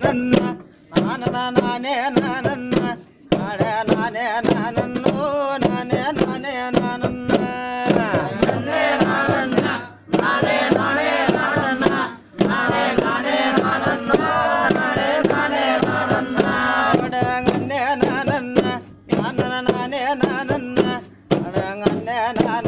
నన్న నాన నానే నానన్న నాడే నానే నానన్ను నానే నానే నానన్న నానన్న నానన్న నానన్న నానన్న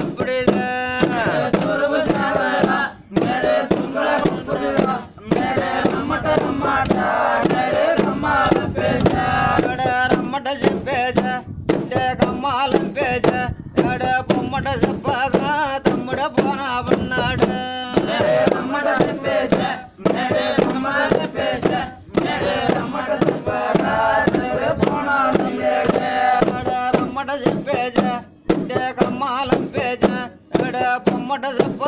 తమ్ముడ చెప్పగా తమ్ముడ పోనా ఉన్నాడు. రమ్మట చెప్పేజ కమ్మాలంపేజ పొమ్మట చెప్ప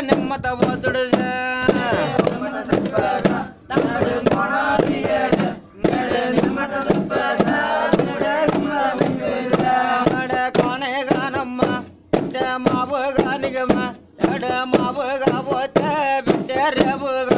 ನೆಮ್ಮದವ ದುಡಿದ ಮಾವಗ ನಿಗಮ ಮಾವಗ ಬೋತ ಬಿಟ್ಟರೆ ಬೋಗ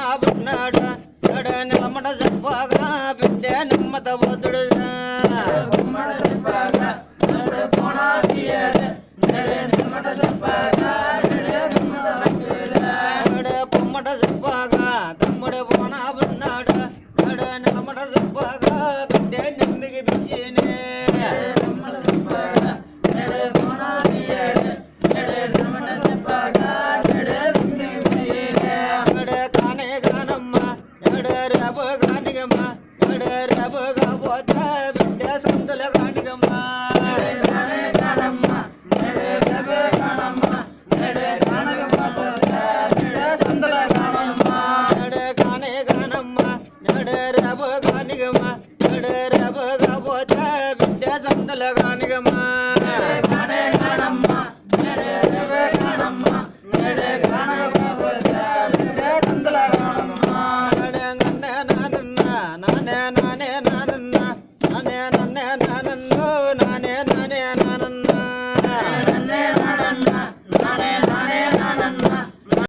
నా నాగున్నాడ నడ నిలమడ